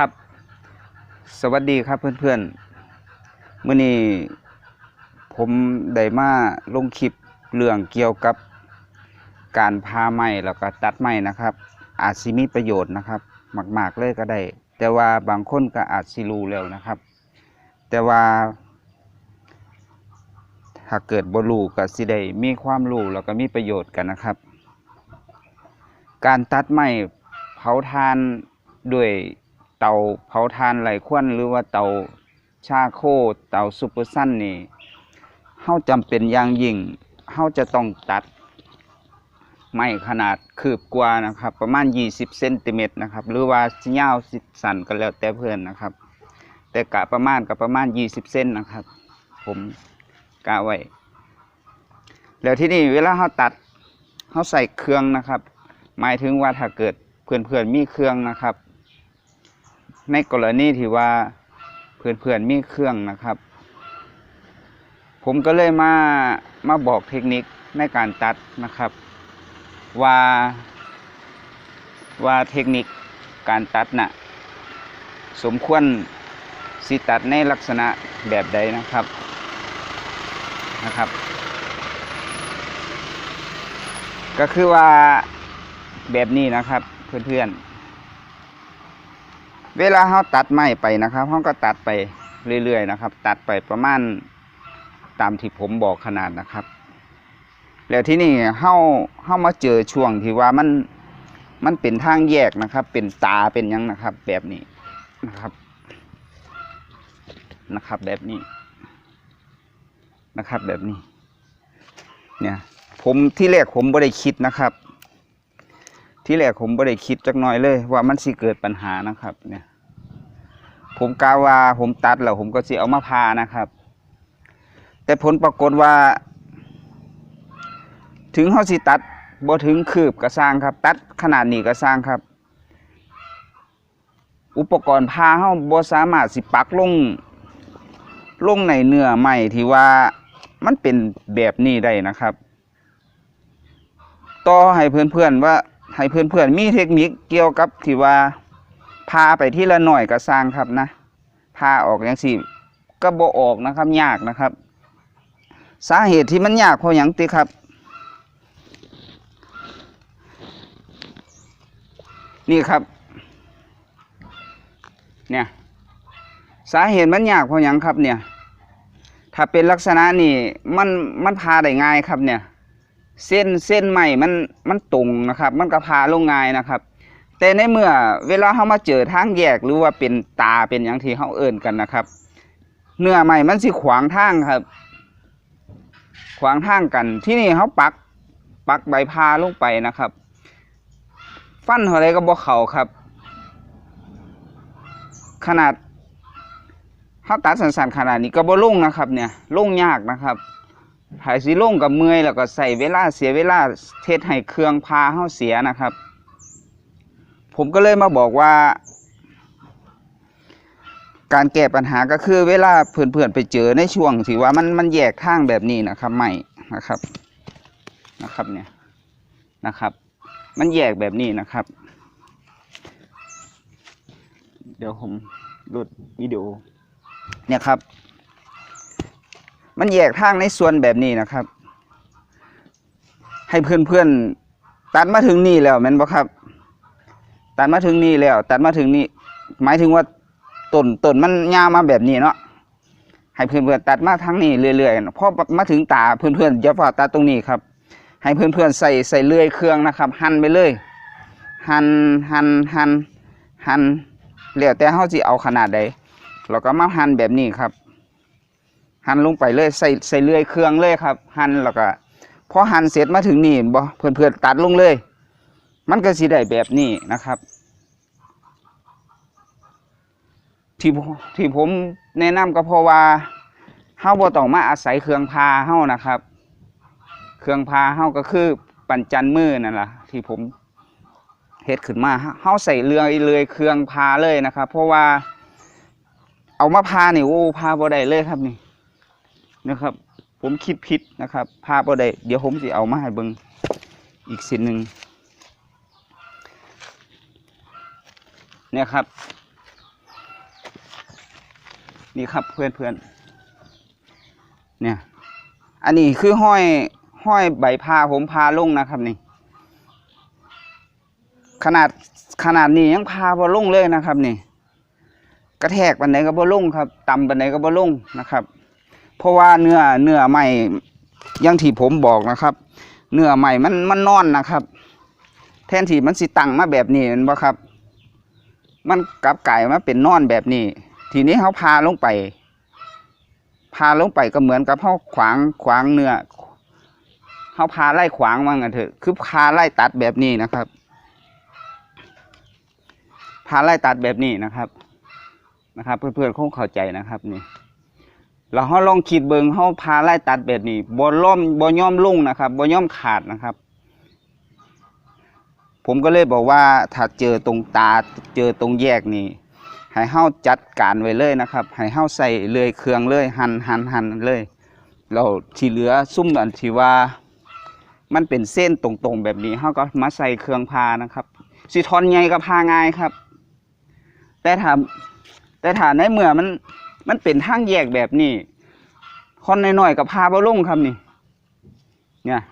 ครับ สวัสดีครับเพื่อนๆเมื่อนี้ผมได้มาลงคลิปเรื่องเกี่ยวกับการพาไม้แล้วก็ตัดไม้นะครับ อาจสิมีประโยชน์นะครับมาก ๆเลยก็ได้ แต่ว่าบางคนก็อาจสิรู้แล้วนะครับ แต่ว่า ถ้าเกิดบ่รู้ก็สิได้มีความรู้แล้วก็มีประโยชน์กันนะครับ การตัดไม้เผาทานด้วย เตาเผาทานไหลควันหรือว่าเตาชาโค เตาซุปเปอร์ซันนี่เฮาจำเป็นอย่างยิ่งเฮาจะต้องตัดไม้ขนาดคืบกว่านะครับ ประมาณ 20เซนติเมตรนะครับ หรือว่าสิยาวสิสั้นก็แล้วแต่เพื่อนนะครับ แต่กะประมาณกับประมาณ 20เซนนะครับ ผมกะไว้แล้วที่นี่เวลาเขาตัดเขาใส่เครื่องนะครับ หมายถึงว่าถ้าเกิดเพื่อนๆมีเครื่องนะครับ ในกรณีที่ว่าเพื่อนๆมีเครื่องนะครับ ผมก็เลยมามาบอกเทคนิคในการตัดนะครับ ว่าว่าเทคนิคการตัดน่ะสมควรสิตัดในลักษณะแบบใดนะครับนะครับ ก็คือว่าแบบนี้นะครับเพื่อนๆ เวลาเขาตัดไม้ไปนะครับเขาก็ตัดไปเรื่อยๆนะครับ ตัดไปประมาณตามที่ผมบอกขนาดนะครับ แล้วที่นี่เข้าเข้ามาเจอช่วงที่ว่ามันมันเป็นทางแยกนะครับ เป็นตาเป็นยังนะครับ แบบนี้นะครับนะครับ แบบนี้นะครับ แบบนี้ เนี่ย ผมที่แรกผมไม่ได้คิดนะครับ ที่แรกผมไม่ได้คิดจักหน่อยเลย ว่ามันสิเกิดปัญหานะครับ เนี่ย ผมกาว่าผมตัดแล้วผมก็สิเอามาพานะครับ แต่ผลปรากฏว่า ถึงเขาสิตัดบ่ถึงคืบกระสร้างครับ ตัดขนาดนี้กระสร้างครับ อุปกรณ์พาเขาบ่สามารถสิปักลงลงในเนื้อไม้ที่ว่ามันเป็นแบบนี้ได้นะครับ ต่อให้เพื่อนๆว่า ให้เพื่อนๆมีเทคนิคเกี่ยวกับที่ว่าพาไปที่ละหน่อยก็สร้างครับนะพาออกอย่างสิก็บ่ออกนะครับยากนะครับ สาเหตุที่มันยากเพราะอย่างติครับ นี่ครับ เนี่ยสาเหตุมันยากเพราะอย่างครับเนี่ย ถ้าเป็นลักษณะนี่มันมันพาได้ง่ายครับเนี่ย เส้นเส้นใหม่มันมันตรงนะครับ มันก็พาลงง่ายนะครับ แต่ในเมื่อเวลาเขามาเจอทางแยกหรือว่าเป็นตาเป็นอย่างที่เขาเอิ่นกันนะครับ เนื้อใหม่มันสิขวางทางครับ ขวางทางกันที่นี่เขาปักปักใบพาลงไปนะครับ ฟันอะไรก็บ่เข่าครับ ขนาดเขาตัดสันๆขนาดนี้ก็บ่ลงนะครับ เนี่ยลงยากนะครับ หายสิลงกับเมื่อยแล้วก็ใส่เวลาเสียเวลาเทศให้เครื่องพาเขาเสียนะครับ ผมก็เลยมาบอกว่า การแก้ปัญหาก็คือเวลาเพื่อนๆไปเจอในช่วงที่ว่ามันมันแยกทางแบบนี้นะครับไม่นะครับนะครับเนี่ยนะครับ มันแยกแบบนี้นะครับ เดี๋ยวผมลดวิดีโอเนี่ยครับ มันแยกทางในส่วนแบบนี้นะครับ ให้เพื่อนๆตัดมาถึงนี่แล้วแม่นบ่ครับ ตัดมาถึงนี่แล้ว ตัดมาถึงนี่หมายถึงว่าต้นต้นมันยาวมาแบบนี้เนาะให้เพื่อนๆตัดมาทางนี้เรื่อยๆพอมาถึงตาเพื่อนๆอย่าฝ่าตัดตรงนี้ครับ ให้เพื่อนๆใส่ใส่เลื่อยเครื่องนะครับ หั่นไปเลย หั่นหั่นหั่นหั่นแล้วแต่เฮาสิเอาขนาดใดเราก็มาหั่นแบบนี้ครับ หั่นลงไปเลยใส่ใส่เลื่อยเครื่องเลยครับ หั่นแล้วก็พอหั่นเสร็จมาถึงนี่เห็นบ่เพื่อนตัดลงเลย มันก็สิได้แบบนี้นะครับ ที่ผมที่ผมแนะนำก็เพราะว่าเฮาบ่ต้องมาอาศัยเครื่องพาเฮานะครับ เครื่องพาเฮาก็คือปั่นจันมือนั่นแหละที่ผมเฮ็ดขึ้นมาเฮาใส่เรือเรือเครื่องพาเลยนะครับ เพราะว่าเอามาพานี่โอ้พาบ่ได้เลยครับนี่ นะครับ ผมคิดผิดนะครับพาบ่ได้เดี๋ยวผมสิเอามาให้เบิ่งอีกสิ่งหนึ่งเนี่ยครับ นี่ครับเพื่อนเพื่อนเนี่ยอันนี้คือห้อยห้อยใบพาผมพาลงนะครับนี่ ขนาดขนาดนี้ยังพาบ่ลงเลยนะครับนี่ กระแทกปันไหนก็บ่ลงครับต่ำปันไหนก็บ่ลงนะครับ เพราะว่าเนื้อเนื้อใหม่อยังที่ผมบอกนะครับ เนื้อใหม่มันมันนอนนะครับ แทนที่มันสิตั้งมาแบบนี้เห็นบ่ครับ มันกลับไกลายมาเป็นนอนแบบนี้ ทีนี้เขาพาลงไปพาลงไปก็เหมือนกับเขาขวางขวางเนื้อเขาพาไล่ขวางมันกันเถอะ คือพาไล่ตัดแบบนี้นะครับ พาไล่ตัดแบบนี้นะครับ นะครับ เพื่อนๆคงเข้าใจนะครับนี่ เราเขาลองคิดเบิงเขาพาไล่ตัดแบบนี้บนล่อมบนย่อมลุ่งนะครับบนย่อมขาดนะครับ ผมก็เลยบอกว่าถ้าเจอตรงตาเจอตรงแยกนี่ให้เฮาจัดการไว้เลยนะครับให้เฮาใส่เลยเครื่องเลยหันหันหันเลยเราที่เหลือซุ่มอันที่ว่า มันเป็นเส้นตรงๆแบบนี้เฮาก็มาใส่เครื่องพานะครับสิทอนใหญ่ก็พาง่ายครับ แต่ถ้าแต่ถ้าในเมื่อมัน มันเป็นทางแยกแบบนี้คอนน้อยๆก็พาบ่ลงครับนี่ เนี่ย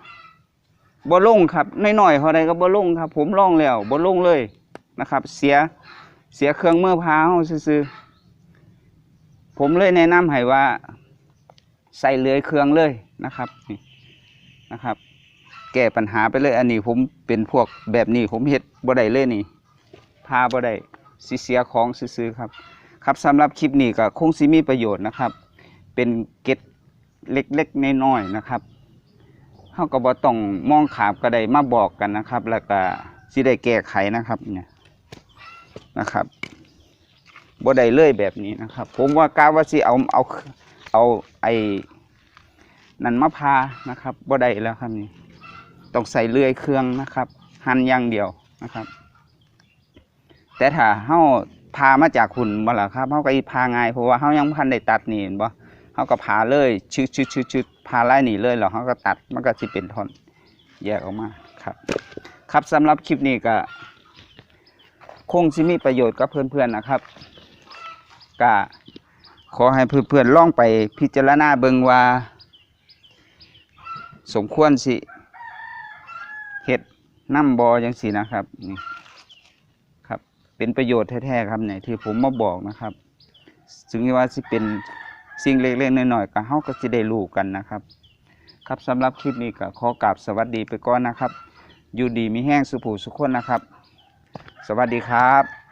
บ่ลงครับน้อยๆเท่าใดก็บ่ลงครับ ผมลองแล้วบ่ลงเลยนะครับ เสียเสียเครื่องเมื่อพาเฮาซื่อๆผมเลยแนะนำให้ว่า ใส่เลื่อยเครื่องเลยนะครับนี่นะครับ แก้ปัญหาไปเลย อันนี้ผมเป็นพวกแบบนี้ ผมเฮ็ดบ่ได้เลยนี่พาบ่ได้สิเสียของซื่อๆครับ ครับสำหรับคลิปนี้ก็คงสิมีประโยชน์นะครับ เป็นเกร็ดเล็กๆน้อยๆนะครับเขาก็บ่ต้องมองขามก็ได้มาบอกกันนะครับ แล้วก็สิได้แก้ไขนะครับเนี่ยนะครับบ่ได้เลยแบบนี้นะครับ ผมว่ากาว่าสิเอาเอาเอาไอ้นันมาพานะครับบ่ได้แล้วครับนี่ต้องใส่เลื่อยเครื่องนะครับ หั่นอย่างเดียวนะครับ แต่ถ้าเฮา พามาจากหุ่นบ่ล่ะครับเฮาก็อีพาง่ายเพราะว่าเฮายังบ่ทันได้ตัดนี่เห็นบ่เขาก็พาเลยชึดชึดชึดชึดพาไล่หนีเลยแล้วเขาก็ตัดมันก็สิเป็นท่อนแยกออกมาครับ ครับสำหรับคลิปนี้ก็คงสิมีประโยชน์กับเพื่อนๆนะครับก็ขอให้เพื่อนๆล่องไปพิจารณาเบิงว่า สมควรสิเฮ็ดน้ำบอยังสินะครับนี่ เป็นประโยชน์แท้ๆครับเนี่ยที่ผมมาบอกนะครับ ถึงว่าสิเป็นสิ่งเล็กๆน้อยๆก็เฮาก็สิได้รู้กันนะครับ ครับสำหรับคลิปนี้ก็ขอกราบสวัสดีไปก่อนนะครับ อยู่ดีมีแห้งสุผูสุขคนนะครับ สวัสดีครับ